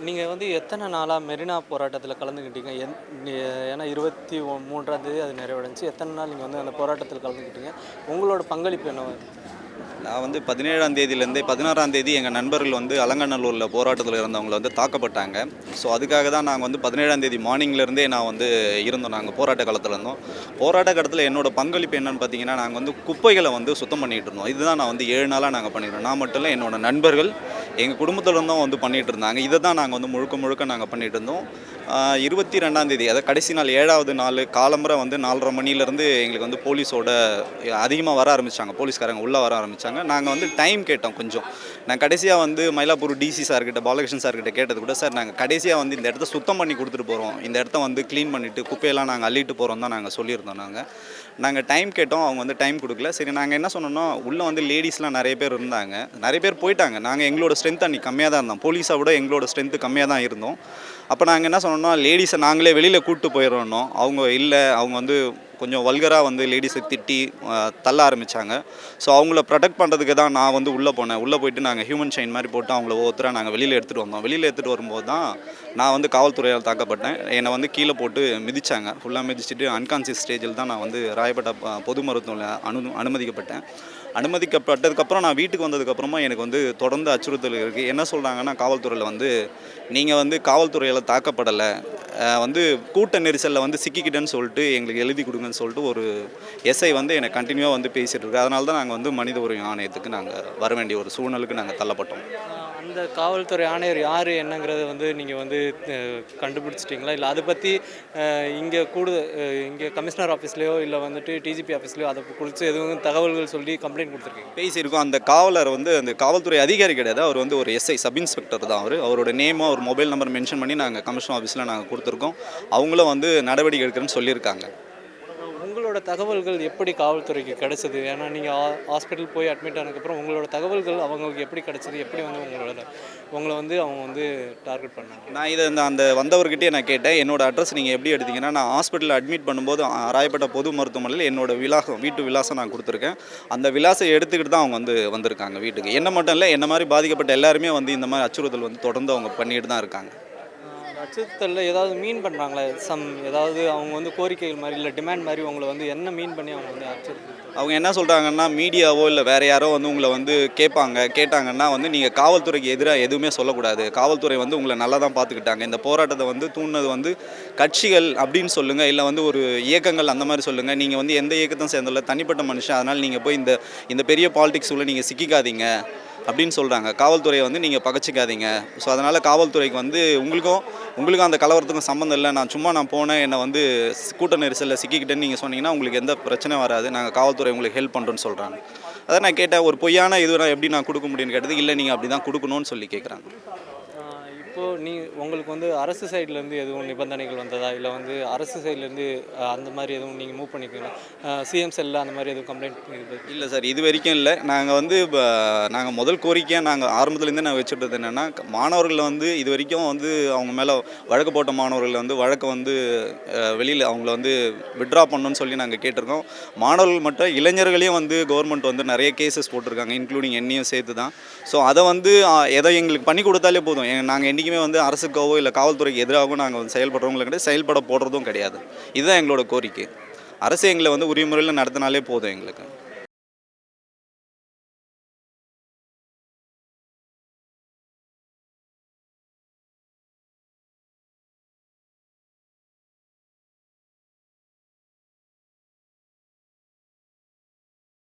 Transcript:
நீங்கள் வந்து எத்தனை நாளாக மெரினா போராட்டத்தில் கலந்துக்கிட்டீங்க என் நீ- ஏன்னா இருபத்தி ஒ- மூன்றாம் தேதி அது நிறைவடைஞ்சு எத்தனை நாள் நீங்கள் வந்து அந்த போராட்டத்தில் கலந்துக்கிட்டீங்க உங்களோட பங்களிப்பு என்ன நான் வந்து பதினேழாம் தேதியிலேருந்தே பதினாறாம் தேதி எங்கள் நண்பர்கள் வந்து அலங்கநல்லூரில் போராட்டத்தில் இருந்தவங்களை வந்து தாக்கப்பட்டாங்க. ஸோ அதுக்காக தான் நாங்கள் வந்து பதினேழாம் தேதி மார்னிங்லேருந்தே நான் வந்து இருந்தோம். நாங்கள் போராட்ட காலத்தில் இருந்தோம். போராட்ட காலத்தில் என்னோட பங்களிப்பு என்னன்னு பார்த்தீங்கன்னா நாங்கள் வந்து குப்பைகளை வந்து சுத்தம் பண்ணிகிட்டு இருந்தோம். இதுதான் நான் வந்து ஏழு நாளாக நாங்கள் பண்ணிடுறோம் நான் மட்டும் இல்லை என்னோட நண்பர்கள் எங்கள் குடும்பத்திலருந்தும் வந்து பண்ணிகிட்டு இருந்தாங்க. இதை தான் நாங்கள் வந்து முழுக்க முழுக்க நாங்கள் பண்ணிகிட்டு இருந்தோம். இருபத்தி ரெண்டாந்தேதி அதாவது கடைசி நாள் ஏழாவது நாள் காலம்பரை வந்து நாலரை மணிலேருந்து எங்களுக்கு வந்து போலீஸோட அதிகமாக வர ஆரம்பித்தாங்க போலீஸ்காரங்க உள்ளே வர ஆரம்பித்தாங்க நாங்கள் வந்து டைம் கேட்டோம் கொஞ்சம். நான் கடைசியாக வந்து மயிலாப்பூர் டிசி சார்கிட்ட பாலகிருஷ்ணன் சார்கிட்ட கேட்டது கூட சார் நாங்கள் கடைசியாக வந்து இந்த இடத்த சுத்தம் பண்ணி கொடுத்துட்டு போகிறோம். இந்த இடத்த வந்து க்ளீன் பண்ணிவிட்டு குப்பையெல்லாம் நாங்கள் அள்ளிட்டு போகிறோம் தான் நாங்கள் சொல்லியிருந்தோம் நாங்கள். நாங்கள் டைம் கேட்டோம் அவங்க வந்து டைம் கொடுக்கல. சரி நாங்கள் என்ன சொன்னோம்னா உள்ளே வந்து லேடிஸ்லாம் நிறைய பேர் இருந்தாங்க. நிறைய பேர் போயிட்டாங்க. நாங்கள் எங்களோட ஸ்ட்ரென்த் அன்றைக்கி கம்மியாக தான் இருந்தோம். போலீஸை விட எங்களோட ஸ்ட்ரென்த்து கம்மியாக தான் இருந்தோம். அப்போ நாங்கள் என்ன சொன்னோம்னா லேடிஸை நாங்களே வெளியில் கூப்பிட்டு போயிடணும். அவங்க இல்லை அவங்க வந்து கொஞ்சம் வல்கராக வந்து லேடிஸை திட்டி தள்ள ஆரம்பித்தாங்க ஸோ அவங்கள ப்ரொடெக்ட் பண்ணுறதுக்கு தான் நான் வந்து உள்ளே போனேன். உள்ளே போயிட்டு நாங்கள் ஹியூமன் ஷைன் மாதிரி போட்டு அவங்கள ஒவ்வொருத்தராக நாங்கள் வெளியில் எடுத்துகிட்டு வந்தோம். வெளியில் எடுத்துகிட்டு வரும்போது தான் நான் வந்து காவல்துறையால் தாக்கப்பட்டேன். என்னை வந்து கீழே போட்டு மிதித்தாங்க ஃபுல்லாக மிதிச்சிட்டு அன்கான்சியஸ் ஸ்டேஜில் தான் நான் வந்து ராயப்பேட்டை பொது மருத்துவமனையில் அனு அனுமதிக்கப்பட்டேன். அனுமதிக்கப்பட்டதுக்கப்புறம் நான் வீட்டுக்கு வந்ததுக்கப்புறமா எனக்கு வந்து தொடர்ந்து அச்சுறுத்தல் இருக்குது என்ன சொல்கிறாங்கன்னா காவல்துறையில் வந்து நீங்கள் வந்து காவல்துறையால் தாக்கப்படலை. வந்து கூட்ட நெரிசலில் வந்து சிக்கிக்கிட்டேன்னு சொல்லிட்டு எங்களுக்கு எழுதி கொடுங்கன்னு சொல்லிட்டு ஒரு எஸ்ஐ வந்து என்னை கண்டினியூவாக வந்து பேசிகிட்டு இருக்கு. அதனால தான் நாங்கள் வந்து மனித உரிமை ஆணையத்துக்கு நாங்கள் வர வேண்டிய ஒரு சூழ்நிலைக்கு நாங்கள் தள்ளப்பட்டோம். அந்த காவல்துறை ஆணையர் யார் என்னங்கிறத வந்து நீங்கள் வந்து கண்டுபிடிச்சிட்டிங்களா? இல்லை அதை பற்றி இங்கே கூடுத இங்கே கமிஷனர் ஆஃபீஸ்லேயோ இல்லை வந்துட்டு டிஜிபி ஆஃபீஸ்லையோ அதை குறித்து எதுவும் தகவல்கள் சொல்லி கம்ப்ளைண்ட் கொடுத்துருக்கீங்க? பேசியிருக்கோம். அந்த காவலர் வந்து அந்த காவல்துறை அதிகாரி கிடையாது. அவர் வந்து ஒரு எஸ்ஐ சப் இன்ஸ்பெக்டர் தான் அவர். அவரோட நேமோ அவர் மொபைல் நம்பர் மென்ஷன் பண்ணி நாங்கள் கமிஷன் ஆஃபீஸில் நாங்கள் கொடுத்துருக்கோம். அவங்களும் வந்து நடவடிக்கை எடுக்கிறேன்னு சொல்லியிருக்காங்க. உங்களோட தகவல்கள் எப்படி காவல்துறைக்கு கிடைச்சது? ஏன்னா நீங்கள் ஹாஸ்பிட்டல் போய் அட்மிட் ஆனதுக்கப்புறம் உங்களோட தகவல்கள் அவங்களுக்கு எப்படி கிடைச்சது? எப்படி வந்து உங்களோட உங்களை வந்து அவங்க வந்து டார்கெட் பண்ணாங்க? நான் இதை இந்த அந்த வந்தவர்கிட்டே நான் கேட்டேன். என்னோட அட்ரஸ் நீங்கள் எப்படி எடுத்தீங்கன்னா நான் ஹாஸ்பிட்டலில் அட்மிட் பண்ணும்போது ராயப்பட்ட ராயப்பேட்டை பொது மருத்துவமனையில் என்னோட விலாசம் வீட்டு விலாசம் நான் கொடுத்துருக்கேன். அந்த விலாசம் எடுத்துக்கிட்டு தான் அவங்க வந்து வந்திருக்காங்க வீட்டுக்கு. என்ன மட்டும் இல்லை என்ன மாதிரி பாதிக்கப்பட்ட எல்லாருமே வந்து இந்த மாதிரி அச்சுறுத்தல் வந்து தொடர்ந்து அவங்க பண்ணிட்டு தான் இருக்காங்க. அச்சுறுத்தலில் ஏதாவது மீன் பண்ணுறாங்களா சம் ஏதாவது அவங்க வந்து கோரிக்கைகள் மாதிரி இல்லை டிமாண்ட் மாதிரி உங்களை வந்து என்ன மீன் பண்ணி அவங்க வந்து அச்சுறுத்தல் அவங்க என்ன சொல்கிறாங்கன்னா மீடியாவோ இல்லை வேறு யாரோ வந்து உங்களை வந்து கேட்பாங்க. கேட்டாங்கன்னா வந்து நீங்கள் காவல்துறைக்கு எதிராக எதுவுமே சொல்லக்கூடாது. காவல்துறை வந்து உங்களை நல்லா தான் பார்த்துக்கிட்டாங்க இந்த போராட்டத்தை வந்து தூண்டினது வந்து கட்சிகள் அப்படின்னு சொல்லுங்கள் இல்லை வந்து ஒரு இயக்கங்கள் அந்த மாதிரி சொல்லுங்கள் நீங்கள் வந்து எந்த இயக்கத்தையும் சேர்ந்தல தனிப்பட்ட மனுஷன். அதனால் நீங்கள் போய் இந்த இந்த பெரிய பாலிடிக்ஸ் உள்ள நீங்கள் சிக்கிக்காதீங்க. அப்படின்னு சொல்கிறாங்க காவல்துறையை வந்து நீங்கள் பகச்சிக்காதீங்க. ஸோ அதனால் காவல்துறைக்கு வந்து உங்களுக்கும் உங்களுக்கும் அந்த கலவரத்துக்கும் சம்மந்தம் இல்லை. நான் சும்மா நான் போனேன் என்னை வந்து கூட்ட நெரிசலில் சிக்கிக்கிட்டேன்னு நீங்கள் சொன்னீங்கன்னா உங்களுக்கு எந்த பிரச்சனையும் வராது. நாங்கள் காவல்துறை உங்களுக்கு ஹெல்ப் பண்ணுறோன்னு சொல்கிறாங்க அதை நான் கேட்டேன் ஒரு பொய்யான இது நான் எப்படி நான் கொடுக்க முடியும்னு கேட்டது இல்லை நீங்கள் அப்படி தான் கொடுக்கணும்னு சொல்லி கேட்குறாங்க இப்போது நீ உங்களுக்கு வந்து அரசு சைட்லேருந்து எதுவும் நிபந்தனைகள் வந்ததா? இல்லை வந்து அரசு சைட்லேருந்து அந்த மாதிரி எதுவும் நீங்கள் மூவ் பண்ணிக்கிறீங்களா சிஎம் செல்லில் அந்த மாதிரி எதுவும் கம்ப்ளைண்ட் இருக்குது இல்லை சார் இது வரைக்கும் இல்லை. நாங்கள் வந்து நாங்கள் முதல் கோரிக்கையாக நாங்கள் ஆரம்பத்துலேருந்தே நான் வச்சுட்டது என்னென்னா மாணவர்களை வந்து இது வரைக்கும் வந்து அவங்க மேலே வழக்கு போட்ட மாணவர்களை வந்து வழக்கை வந்து வெளியில் அவங்கள வந்து விட்ரா பண்ணணும்னு சொல்லி நாங்கள் கேட்டிருக்கோம். மாணவர்கள் மட்டும் இளைஞர்களையும் வந்து கவர்மெண்ட் வந்து நிறைய கேசஸ் போட்டிருக்காங்க இன்க்ளூடிங் என்னையும் சேர்த்து தான் ஸோ அதை வந்து எதை எங்களுக்கு பண்ணி கொடுத்தாலே போதும். நாங்கள் என்னைக்கு என்றைக்குமே வந்து அரசுக்காவோ இல்லை காவல்துறைக்கு எதிராகவோ நாங்கள் வந்து செயல்படுறவங்களும் கிடையாது. செயல்பட போடுறதும் கிடையாது. இதுதான் எங்களோட கோரிக்கை. அரசு எங்களை வந்து உரிமுறையில் நடத்தினாலே போதும் எங்களுக்கு.